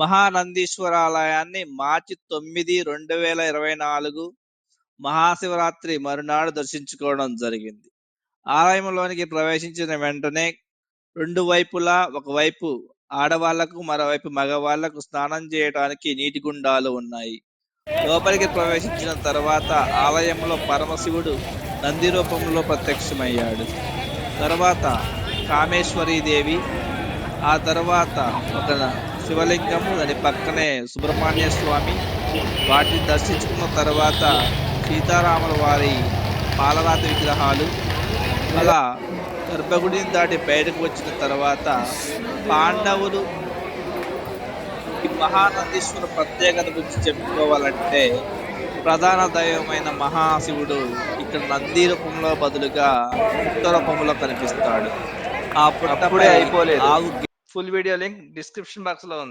మహానందీశ్వరాలయాన్ని మార్చి తొమ్మిది రెండు వేల ఇరవై నాలుగు మహాశివరాత్రి మరునాడు దర్శించుకోవడం జరిగింది. ఆలయంలోనికి ప్రవేశించిన వెంటనే రెండు వైపులా ఒకవైపు ఆడవాళ్ళకు మరోవైపు మగవాళ్ళకు స్నానం చేయడానికి నీటి గుండాలు ఉన్నాయి. లోపలికి ప్రవేశించిన తర్వాత ఆలయంలో పరమశివుడు నంది రూపంలో ప్రత్యక్షమయ్యాడు. తర్వాత కామేశ్వరీదేవి ఆ తర్వాత ఒక శివలింగము దాని పక్కనే సుబ్రహ్మణ్య స్వామి వాటిని దర్శించుకున్న తర్వాత సీతారాముల వారి పాలరాతి విగ్రహాలు అలా గర్భగుడిని దాటి బయటకు వచ్చిన తర్వాత పాండవులు ఈ మహానందీశ్వర ప్రత్యేకత గురించి చెప్పుకోవాలంటే ప్రధాన దైవమైన మహాశివుడు ఇక్కడ నంది రూపంలో బదులుగా పుట్ట రూపంలో కనిపిస్తాడు అప్పుడే అయిపోలేదు. ఆవు full video link description box alone.